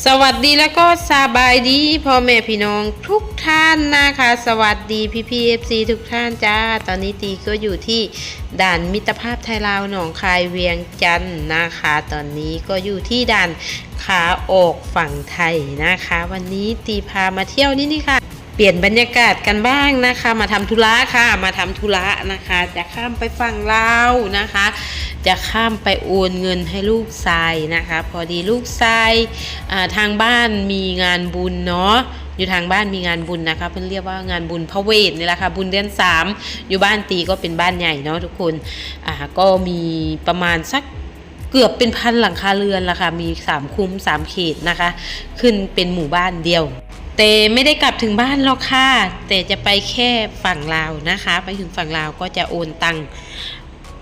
สวัสดีแล้วก็สบายดีพ่อแม่พี่น้องทุกท่านนะคะ สวัสดีพี่พีเอฟซีทุกท่านจ้า ตอนนี้ตีก็อยู่ที่ด่านมิตรภาพไทยลาวหนองคายเวียงจันทร์นะคะ ตอนนี้ก็อยู่ที่ด่านขาออกฝั่งไทยนะคะ วันนี้ตีพามาเที่ยวนี่นี่ค่ะ เปลี่ยนบรรยากาศกันบ้างนะคะ มาทำธุระค่ะ มาทำธุระนะคะ จะข้ามไปฝั่งลาวนะคะ จะข้ามไปโอนเงินให้ลูกชายนะคะ พอดีลูกชายทางบ้านมีงานบุญเนาะอยู่ทางบ้านมีงานบุญนะคะเพิ่นเรียกว่างานบุญพระเวทนี่แหละค่ะบุญเดือนสามอยู่บ้านตีก็เป็นบ้านใหญ่เนาะทุกคนอ่าก็มีประมาณสักเกือบเป็นพันหลังคาเรือนละค่ะมีสามคุ้มสามเขตนะคะ ขึ้นเป็นหมู่บ้านเดียว แต่ไม่ได้กลับถึงบ้านหรอกค่ะ แต่จะไปแค่ฝั่งลาวนะคะ ไปถึงฝั่งลาวก็จะโอนตัง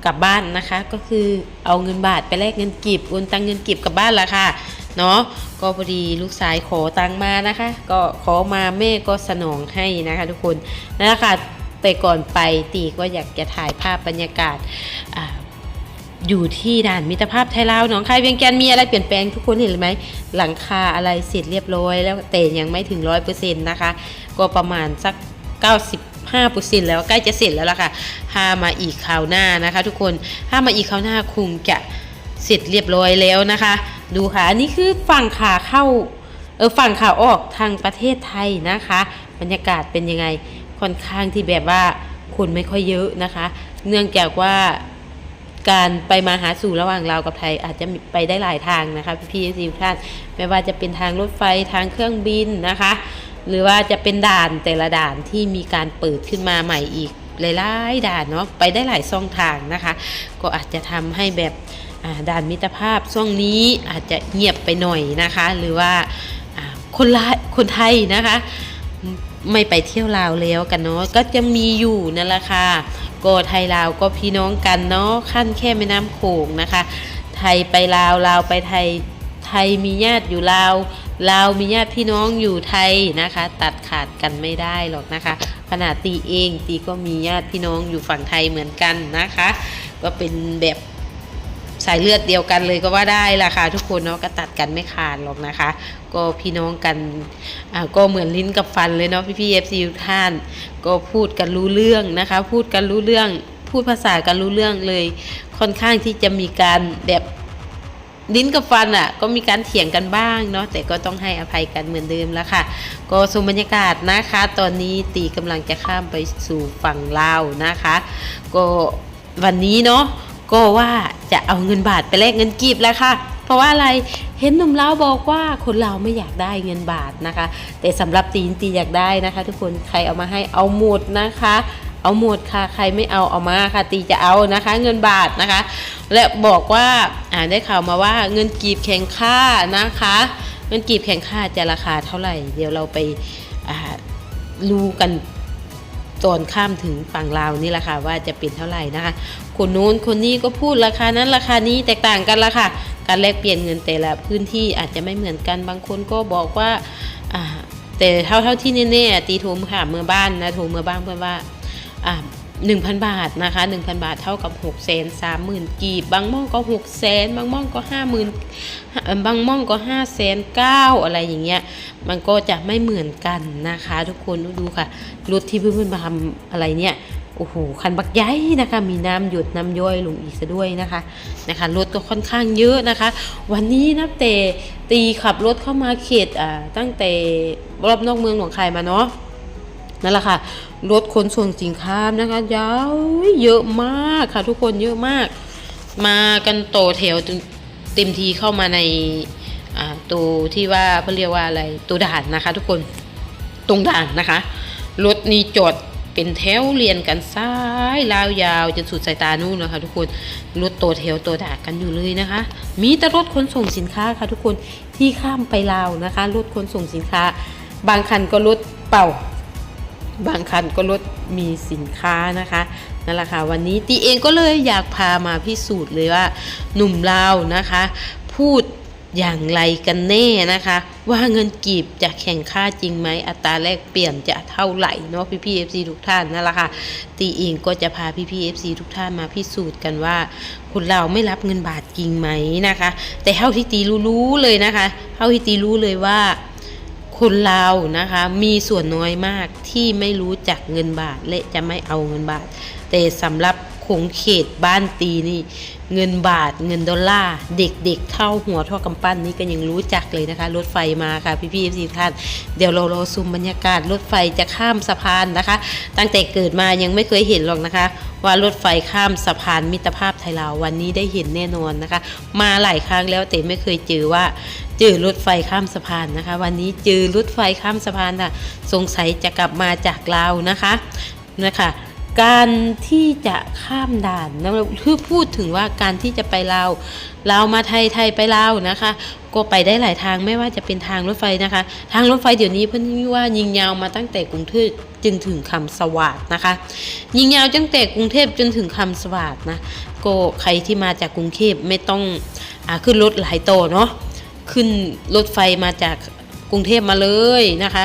กลับบ้านนะคะ ก็คือเอาเงินบาทไปแลกเงินกีบโอนตังเงินกีบกลับบ้านละค่ะเนาะก็พอดีลูกชายขอตังมานะคะ ก็ขอมาแม่ก็สนองให้นะคะ ทุกคนนั่นแหละค่ะแต่ก่อนไปตีก็อยากจะถ่ายภาพบรรยากาศ อยู่ที่ด่านมิตรภาพไทยลาวหนองคายเวียงจันมีอะไรเปลี่ยนแปลงทุกคนเห็นไหมหลังคาอะไรเสร็จเรียบร้อย แล้วแต่ยังไม่ถึงร้อยเปอร์เซ็นต์นะคะ ก็ประมาณสัก95เปอร์เซ็นต์แล้วใกล้จะเสร็จแล้วล่ะค่ะถ้ามาอีกคราวหน้านะคะ ทุกคนถ้ามาอีกคราวหน้าคงจะเสร็จเรียบร้อยแล้วนะคะ ดูค่ะอันนี้คือฝั่งขาเข้าเออฝั่งขาออกทางประเทศไทยนะคะ บรรยากาศเป็นยังไงค่อนข้างที่แบบว่าคนไม่ค่อยเยอะนะคะ เนื่องจากว่า การไปมาหาสู่ระหว่างลาวกับไทยอาจจะไปได้หลายทางนะคะพี่พี่ทุกท่านไม่ว่าจะเป็นทางรถไฟทางเครื่องบินนะคะ หรือว่าจะเป็นด่านแต่ละด่านที่มีการเปิดขึ้นมาใหม่อีกหลายๆด่านเนาะไปได้หลายช่องทางนะคะ ก็อาจจะทำให้แบบด่านมิตรภาพช่วงนี้อาจจะเงียบไปหน่อยนะคะ หรือว่าคนละคนไทยนะคะ ไม่ไปเที่ยวลาวแล้วกันเนาะก็จะมีอยู่นั่นแหละค่ะก็ไทยลาวก็พี่น้องกันเนาะขั้นแค่แม่น้ำโขงนะคะ ไทยไปลาวลาวไปไทยไทยมีญาติอยู่ลาวลาวมีญาติพี่น้องอยู่ไทยนะคะ ตัดขาดกันไม่ได้หรอกนะคะขนาดตีเองตีก็มีญาติพี่น้องอยู่ฝั่งไทยเหมือนกันนะคะ ก็เป็นแบบ สายเลือดเดียวกันเลยก็ว่าได้ละค่ะทุกคนเนาะก็ตัดกันไม่ขาดหรอกนะคะ ก็พี่น้องกันก็เหมือนลิ้นกับฟันเลยเนาะพี่พี่เอฟซีทุกท่าน ก็พูดกันรู้เรื่องนะคะ พูดกันรู้เรื่อง พูดภาษากันรู้เรื่องเลย ค่อนข้างที่จะมีการแบบลิ้นกับฟันอะก็มีการเถียงกันบ้างเนาะแต่ก็ต้องให้อภัยกันเหมือนเดิมแล้วค่ะ ก็สมบรรยากาศนะคะ ตอนนี้ตีกำลังจะข้ามไปสู่ฝั่งลาวนะคะ ก็วันนี้เนาะ ก็ว่าจะเอาเงินบาทไปแลกเงินกีบแล้วค่ะ เพราะว่าอะไรเห็นหนุ่มลาวบอกว่าคนลาวไม่อยากได้เงินบาทนะคะ แต่สำหรับตีนตีอยากได้นะคะ ทุกคนใครเอามาให้เอาหมดนะคะ เอาหมดค่ะใครไม่เอาเอามาค่ะ ตีจะเอานะคะ เงินบาทนะคะ และบอกว่าอ่าได้ข่าวมาว่าเงินกีบแข่งค่านะคะ เงินกีบแข่งค่าจะราคาเท่าไหร่ เดี๋ยวเราไปอ่ารู้กันตอนข้ามถึงฝั่งลาวนี่แหละค่ะว่าจะเป็นเท่าไหร่นะคะ คนนู้นคนนี้ก็พูดราคานั้นราคานี้แตกต่างกันละค่ะ การแลกเปลี่ยนเงินแต่ละพื้นที่อาจจะไม่เหมือนกันบางคนก็บอกว่าแต่เท่าเท่าที่แน่ๆตีโทมค่ะเมื่อบ้านนะโทรเมื่อบ้านเพื่อนว่าอ่าหนึ่งพันบาทนะคะหนึ่งพันบาทเท่ากับหกแสนสามหมื่นกีบบางม่องก็หกแสนบางม่องก็ห้าหมื่นบางม่องก็ห้าแสนเก้าอะไรอย่างเงี้ยมันก็จะไม่เหมือนกันนะคะ ทุกคนดูค่ะรถที่เพื่อนๆมาทำอะไรเนี่ย โอ้โหคันบักใหญ่นะคะ มีน้ำหยดน้ำย่อยลงอีกซะด้วยนะคะนะคะรถก็ค่อนข้างเยอะนะคะ วันนี้นับแต่ตีขับรถเข้ามาเขตอ่าตั้งแต่รอบนอกเมืองหนองคายมาเนาะนั่นแหละค่ะรถขนส่งสินค้านะคะยาวเยอะมากค่ะ ทุกคนเยอะมาก มากันโตแถวเต็มทีเข้ามาในอ่าตัวที่ว่าเขาเรียกว่าอะไรตัวด่านนะคะ ทุกคนตรงด่านนะคะรถนี่จอด เป็นแถวเรียนกันซ้ายลาวยาวจนสุดสายตานู่นนะคะทุกคนรถตัวแถวตัวด่ากันอยู่เลยนะคะ มีแต่รถขนส่งสินค้าค่ะทุกคนที่ข้ามไปลาวนะคะรถขนส่งสินค้า บางคันก็รถเป่า บางคันก็รถมีสินค้านะคะนั่นแหละค่ะวันนี้ตีเองก็เลยอยากพามาพิสูจน์เลยว่าหนุ่มลาวนะคะ พูด อย่างไรกันแน่นะคะ ว่าเงินกีบจะแข่งค่าจริงไหมอัตราแลกเปลี่ยนจะเท่าไหร่เนาะพี่พี่เอฟซีทุกท่านนั่นแหละค่ะตีเองก็จะพาพี่พี่เอฟซีทุกท่านมาพิสูจน์กันว่าคนเราไม่รับเงินบาทจริงไหมนะคะ แต่เท่าที่ตีรู้เลยนะคะเท่าที่ตีรู้เลยว่าคนเรานะคะมีส่วนน้อยมากที่ไม่รู้จักเงินบาทและจะไม่เอาเงินบาท แต่สำหรับ งเขตบ้านตีนี่ เงินบาทเงินดอลลาร์เด็กๆเท่าหัวเท่ากำปั้นนี่ก็ยังรู้จักเลยนะคะ รถไฟมาค่ะพี่พี่ทีท่าน เดี๋ยวเรารอซูมบรรยากาศรถไฟจะข้ามสะพานนะคะ ตั้งแต่เกิดมายังไม่เคยเห็นหรอกนะคะ ว่ารถไฟข้ามสะพานมิตรภาพไทยลาววันนี้ได้เห็นแน่นอนนะคะ มาหลายครั้งแล้วแต่ไม่เคยเจอว่าเจอรถไฟข้ามสะพานนะคะ วันนี้เจอรถไฟข้ามสะพานค่ะสงสัยจะกลับมาจากลาวนะคะนะคะ การที่จะข้ามด่านนะคือพูดถึงว่าการที่จะไปลาวลาวมาไทยไทยไปลาวนะคะ ก็ไปได้หลายทางไม่ว่าจะเป็นทางรถไฟนะคะ ทางรถไฟเดี๋ยวนี้เพิ่นว่ายิงยาวมาตั้งแต่กรุงเทพจึงถึงคำสวัสดนะคะ ยิงยาวตั้งแต่กรุงเทพจนถึงคำสวัสดนะก็ใครที่มาจากกรุงเทพไม่ต้องอขึ้นรถหลายโตวเนาะขึ้นรถไฟมาจากกรุงเทพมาเลยนะคะ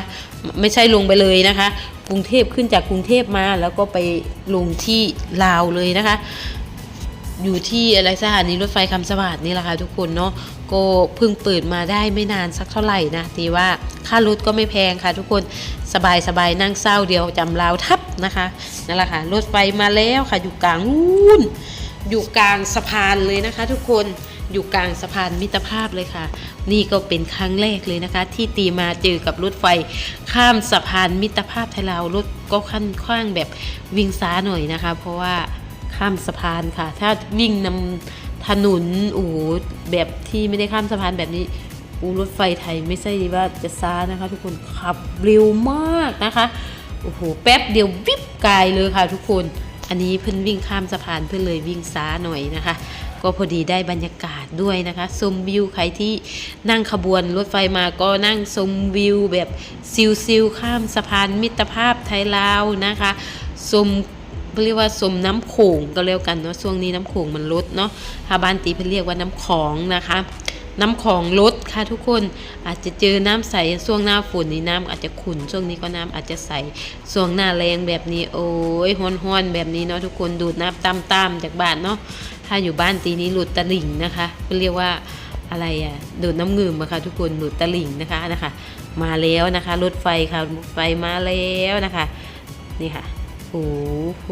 ไม่ใช่ลงไปเลยนะคะ กรุงเทพขึ้นจากกรุงเทพมา แล้วก็ไปลงที่ลาวเลยนะคะ อยู่ที่อะไรสถานีรถไฟคำสวัสดนี่แหละค่ะทุกคนเนาะก็เพิ่งเปิดมาได้ไม่นานสักเท่าไหร่นะทีว่าค่ารถก็ไม่แพงค่ะทุกคนสบายสบายนั่งเศร้าเดียวจำราวทับนะคะนั่นแหละค่ะรถไฟมาแล้วค่ะอยู่กลางนู่นอยู่กลางสะพานเลยนะคะ ทุกคน อยู่กลางสะพานมิตรภาพเลยค่ะ นี่ก็เป็นครั้งแรกเลยนะคะ ที่ตีมาเจอกับรถไฟ ข้ามสะพานมิตรภาพไทยลาวรถก็ค่อนข้างแบบวิ่งซ้าหน่อยนะคะ เพราะว่าข้ามสะพานค่ะ ถ้าวิ่งนำถนนโอ้โหแบบที่ไม่ได้ข้ามสะพานแบบนี้อูรถไฟไทยไม่ใช่ว่าจะซ้านะคะ ทุกคนขับเร็วมากนะคะโอ้โหแป๊บเดียววิบกายเลยค่ะทุกคน อันนี้เพิ่นวิ่งข้ามสะพานเพื่อเลยวิ่งซ้าหน่อยนะคะ ก็พอดีได้บรรยากาศด้วยนะคะชมวิวใครที่นั่งขบวนรถไฟมาก็นั่งชมวิวแบบซิลๆข้ามสะพานมิตรภาพไทยลาวนะคะชมเรียกว่าชมน้ำโขงก็แล้วกันเนาะช่วงนี้น้ำโขงมันลดเนาะถ้าบ้านตีเพิ่นเรียกว่าน้ำของนะคะ น้ำของลด ค่ะทุกคนอาจจะเจอน้ำใสช่วงหน้าฝนนี่น้ำอาจจะขุ่นช่วงนี้ก็น้ำอาจจะใสช่วงหน้าแรงแบบนี้โอ้ยห้อนๆแบบนี้เนาะทุกคนดูดน้ำตามๆจากบ้านเนาะถ้าอยู่บ้านตีนี้หลุดตะลิ่งนะคะเรียกว่าอะไรอะ่ะดูดน้ำเงืมอะค่ะทุกคนหลุดตะลิ่งนะคะนะคะ มาแล้วนะคะ รถไฟค่ะรถไฟมาแล้วนะคะ นี่ค่ะ โอ้โห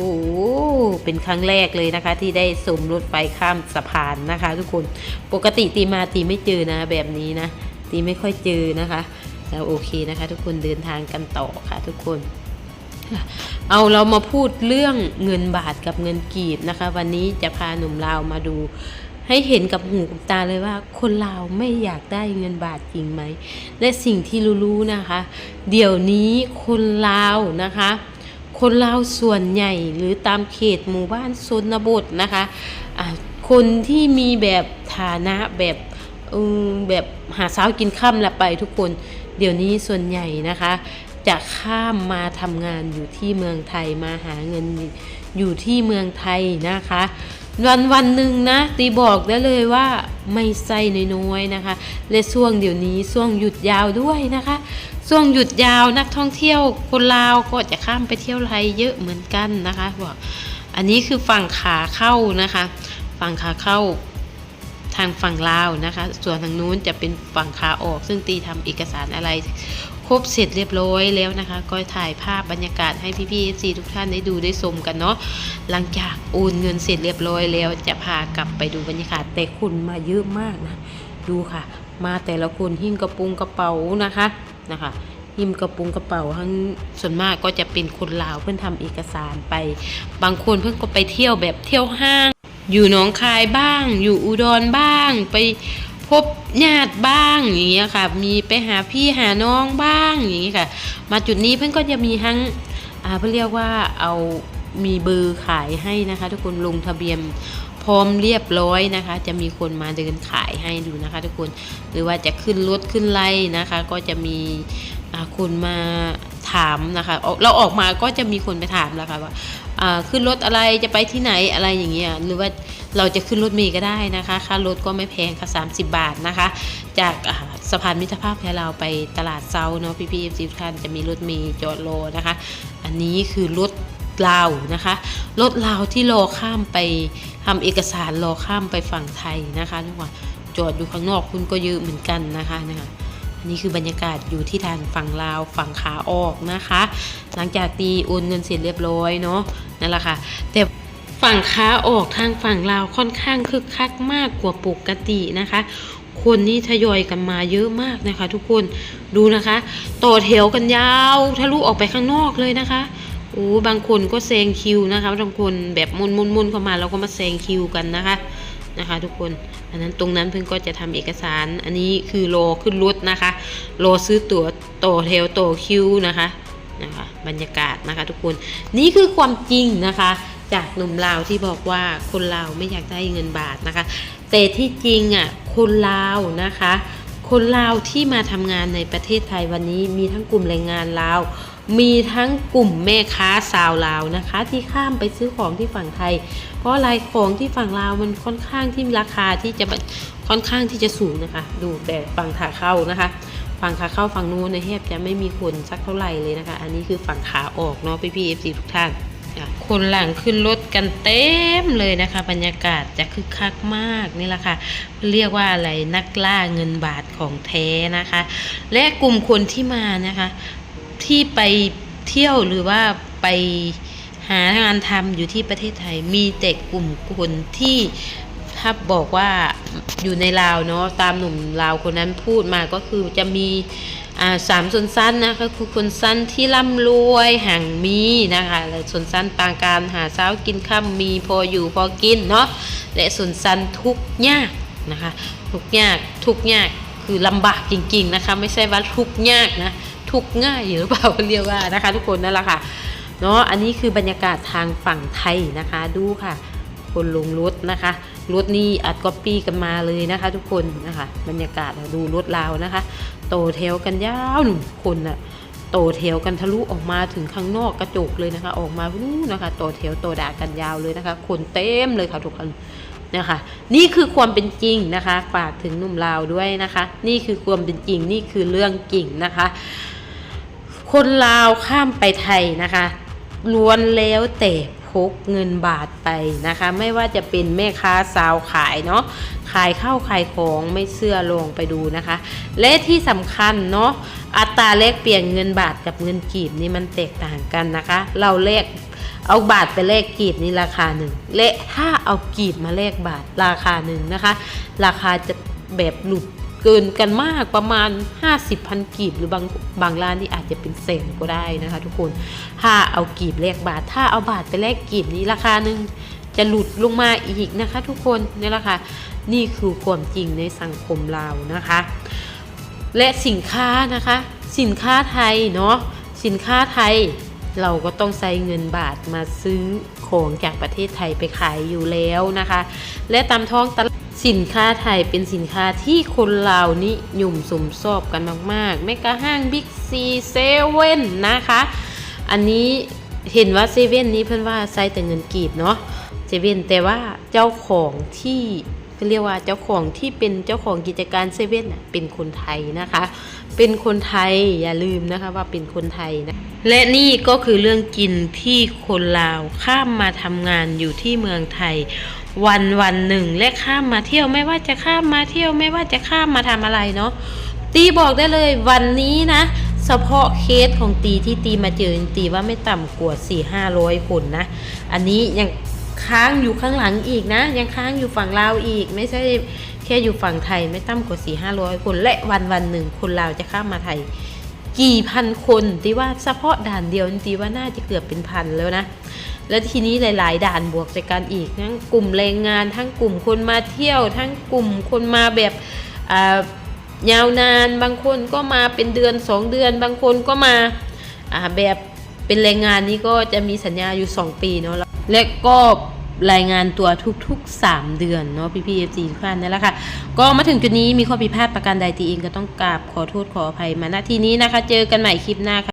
เป็นครั้งแรกเลยนะคะ ที่ได้สมรถไฟข้ามสะพานนะคะ ทุกคนปกติตีมาตีไม่เจอนะแบบนี้นะ ตีไม่ค่อยเจอนะคะแล้วโอเคนะคะ ทุกคนเดินทางกันต่อค่ะ ทุกคน เอาเรามาพูดเรื่องเงินบาทกับเงินกีบนะคะ วันนี้จะพาหนุ่มลาวมาดูให้เห็นกับหูกับตาเลยว่า คนลาวไม่อยากได้เงินบาทจริงไหม และสิ่งที่รู้ๆนะคะ เดี๋ยวนี้คนลาวนะคะ คนลาวส่วนใหญ่หรือตามเขตหมู่บ้านชนบทนะคะะคนที่มีแบบฐานะแบบแบบหาเช้ากินค่ำละไปทุกคนเดี๋ยวนี้ส่วนใหญ่นะคะ จะข้ามมาทำงานอยู่ที่เมืองไทยมาหาเงินอยู่ที่เมืองไทยนะคะ วันวันหนึ่งนะตีบอกได้เลยว่าไม่ใส่น้อยๆนะคะ และช่วงเดี๋ยวนี้ช่วงหยุดยาวด้วยนะคะ ช่วงหยุดยาวนักท่องเที่ยวคนลาวก็จะข้ามไปเที่ยวไทยเยอะเหมือนกันนะคะบอกอันนี้คือฝั่งขาเข้านะคะ ฝั่งขาเข้าทางฝั่งลาวนะคะ ส่วนทางนู้นจะเป็นฝั่งขาออก ซึ่งตีทำเอกสารอะไร ครบเสร็จเรียบร้อยแล้วนะคะก็ถ่ายภาพบรรยากาศให้พี่ๆซีทุกท่านได้ดูได้ชมกันเนาะหลังจากโอนเงินเสร็จเรียบร้อยแล้วจะพากลับไปดูบรรยากาศแต่คนมาเยอะมากนะ ดูค่ะ มาแต่ละคนหิ้งกระปุงกระเป๋านะคะนะคะหิมกระปุงกระเป๋าทั้งส่วนมากก็จะเป็นคนลาวเพื่อนทำเอกสารไป บางคนเพื่อนก็ไปเที่ยวแบบเที่ยวห้าง อยู่หนองคายบ้าง อยู่อุดรบ้างไป บญาติบ้างอย่างเงี้ยค่ะ มีไปหาพี่หาน้องบ้างอย่างเงี้ยค่ะ มาจุดนี้เพื่อนก็จะมีทั้งอ่าเพื่อเรียกว่าเอามีเบอร์ขายให้นะคะ ทุกคนลงทะเบียนพร้อมเรียบร้อยนะคะ จะมีคนมาเดินขายให้ดูนะคะ ทุกคนหรือว่าจะขึ้นรถขึ้นไล่นะคะ ก็จะมีอ่าคนมา ถามนะคะเราออกมาก็จะมีคนไปถามแล้วค่ะว่าขึ้นรถอะไรจะไปที่ไหนอะไรอย่างเงี้ยหรือว่าเราจะขึ้นรถเมล์ก็ได้นะคะค่ารถก็ไม่แพงค่ะ 30 บาทนะคะ จากสะพานมิตรภาพไทยลาวไปตลาดเซาเนาะพี่พีเอฟซีทุกท่านจะมีรถเมล์จอดรอนะคะ อันนี้คือรถลาวนะคะรถลาวที่รอข้ามไปทำเอกสารรอข้ามไปฝั่งไทยนะคะทุกคนจอดอยู่ข้างนอกคุณก็เยอะเหมือนกันนะคะนะคะ นนี้คือบรรยากาศอยู่ที่ทางฝั่งลาวฝั่งขาออกนะคะ หลังจากตีโอนเงินเสร็จเรียบร้อยเนาะนั่นแหละค่ะ แต่ฝั่งขาออกทางฝั่งลาวค่อนข้างคึกคักมากกว่าปกตินะคะ คนนี่ทยอยกันมาเยอะมากนะคะ ทุกคนดูนะคะ ต่อแถวกันยาวทะลุออกไปข้างนอกเลยนะคะโอ้บางคนก็แซงคิวนะคะบางคนแบบมุนมุนมุนเข้ามาแล้วก็มาแซงคิวกันนะคะ นะคะทุกคนอันนั้นตรงนั้นเพิ่งก็จะทำเอกสาร อันนี้คือรอขึ้นรถนะคะรอซื้อตั๋วต่อแถวต่อคิวนะคะนะคะบรรยากาศนะคะทุกคนนี่คือความจริงนะคะ จากหนุ่มลาวที่บอกว่าคนลาวไม่อยากได้เงินบาทนะคะ แต่ที่จริงอะคนลาวนะคะ คนลาวที่มาทำงานในประเทศไทยวันนี้มีทั้งกลุ่มแรงงานลาว มีทั้งกลุ่มแม่ค้าสาวลาวนะคะ ที่ข้ามไปซื้อของที่ฝั่งไทย เพราะรายของที่ฝั่งลาวมันค่อนข้างที่ราคาที่จะค่อนข้างที่จะสูงนะคะ ดูแต่ฝั่งขาเข้านะคะ ฝั่งขาเข้าฝั่งนู้นในแทบจะไม่มีคนสักเท่าไหร่เลยนะคะ อันนี้คือฝั่งขาออกเนาะพี่พี่เอฟซีทุกท่านค่ะคนหลังขึ้นรถกันเต็มเลยนะคะ บรรยากาศจะคึกคักมากนี่แหละค่ะ เรียกว่าอะไรนักล่าเงินบาทของแท้นะคะ และกลุ่มคนที่มานะคะ ที่ไปเที่ยวหรือว่าไปหางานทำอยู่ที่ประเทศไทย มีแต่กลุ่มคนที่ถ้าบอกว่าอยู่ในลาวเนาะตามหนุ่มลาวคนนั้นพูดมาก็คือจะมีสามส่วนสั้นนะคะคือคนสั้นที่ร่ำรวยห่างมีนะคะและส่วนสั้นปางการหาเช้ากินข้ามมีพออยู่พอกินเนาะและส่วนสั้นทุกยากนะคะทุกยากทุกยากคือลำบากจริงๆนะคะไม่ใช่ว่าทุกยากนะ ทุกง่ายหรือเปล่าเรียกว่านะคะ ทุกคนนั่นแหละค่ะเนาะอันนี้คือบรรยากาศทางฝั่งไทยนะคะ ดูค่ะ คนลงรถนะคะรถนี่อัดก๊อปปี้กันมาเลยนะคะ ทุกคนนะคะบรรยากาศดูรถลาวนะคะ โตแถวกันยาวหนึ่งคนน่ะโตแถวกันทะลุออกมาถึงข้างนอกกระจกเลยนะคะ ออกมาวู้นะคะ โตแถวโตด่ากันยาวเลยนะคะ คนเต็มเลยค่ะทุกคนนะคะ นี่คือความเป็นจริงนะคะ ฝากถึงหนุ่มลาวด้วยนะคะ นี่คือความเป็นจริงนี่คือเรื่องจริงนะคะ คนลาวข้ามไปไทยนะคะล้วนแล้วแต่พกเงินบาทไปนะคะ ไม่ว่าจะเป็นแม่ค้าสาวขายเนาะขายข้าวขายของไม่เสื้อลงไปดูนะคะ และที่สำคัญเนาะอัตราแลกเปลี่ยนเงินบาทกับเงินกีบนี่มันแตกต่างกันนะคะ เราแลกเอาบาทไปแลกกีบนี่ราคาหนึ่งและถ้าเอากีบมาแลกบาทราคาหนึ่งนะคะ ราคาจะแบบหลุด เกินกันมากประมาณ 50พันกีบหรือบางบางร้านที่อาจจะเป็นแสนก็ได้นะคะ ทุกคนถ้าเอากีบแลกบาท ถ้าเอาบาทไปแลกกีบนี้ราคาหนึ่งจะหลุดลงมาอีกนะคะ ทุกคนนี่แหละค่ะนี่คือความจริงในสังคมเรานะคะ และสินค้านะคะ สินค้าไทยเนาะสินค้าไทยเราก็ต้องใช้เงินบาทมาซื้อของจากประเทศไทยไปขายอยู่แล้วนะคะ และตามท้องตลาด สินค้าไทยเป็นสินค้าที่คนลาวนิยมสมชอบกันมากๆแม้กระห้างบิ๊กซีเซเว่นนะคะ อันนี้เห็นว่าเซเว่นนี้เพื่อนว่าใช้แต่เงินกีบเนาะเซเว่นแต่ว่าเจ้าของที่ เรียกว่าเจ้าของที่เป็นเจ้าของกิจการเซเว่นเป็นคนไทยนะคะ เป็นคนไทยอย่าลืมนะคะว่าเป็นคนไทยนะและนี่ก็คือเรื่องกินที่คนลาวข้ามมาทำงานอยู่ที่เมืองไทย วันวันหนึ่งและข้ามมาเที่ยวไม่ว่าจะข้ามมาเที่ยวไม่ว่าจะข้ามมาทำอะไรเนาะตีบอกได้เลยวันนี้นะเฉพาะเคสของตีที่ตีมาเจอตีว่าไม่ต่ำกว่าสี่ห้าร้อยคนนะ อันนี้ยัง ค้างอยู่ข้างหลังอีกนะ ยังค้างอยู่ฝั่งลาวอีก ไม่ใช่แค่อยู่ฝั่งไทยไม่ต่ำกว่าสี่ห้าร้อยคนและวันวันหนึ่งคนลาวจะข้ามมาไทย กี่พันคนตีว่าเฉพาะด่านเดียวตีว่าน่าจะเกือบเป็นพันแล้วนะแล้วทีนี้หลาย ๆ ด่านบวกจากกันอีกทั้งกลุ่มแรงงานทั้งกลุ่มคนมาเที่ยว ทั้งกลุ่มคนมาแบบยาวนานบางคนก็มาเป็นเดือนสองเดือน บางคนก็มาอ่าแบบเป็นแรงงานนี้ก็จะมีสัญญาอยู่ 2 ปีเนาะ และก็รายงานตัวทุกๆ 3 เดือนเนาะพี่พีเอฟซีทุกท่านนี่แหละค่ะ ก็มาถึงจุดนี้มีข้อผิดพลาดประการใดตีเองก็ต้องกราบขอโทษขออภัยมาณที่นี้นะคะ เจอกันใหม่คลิปหน้าค่ะ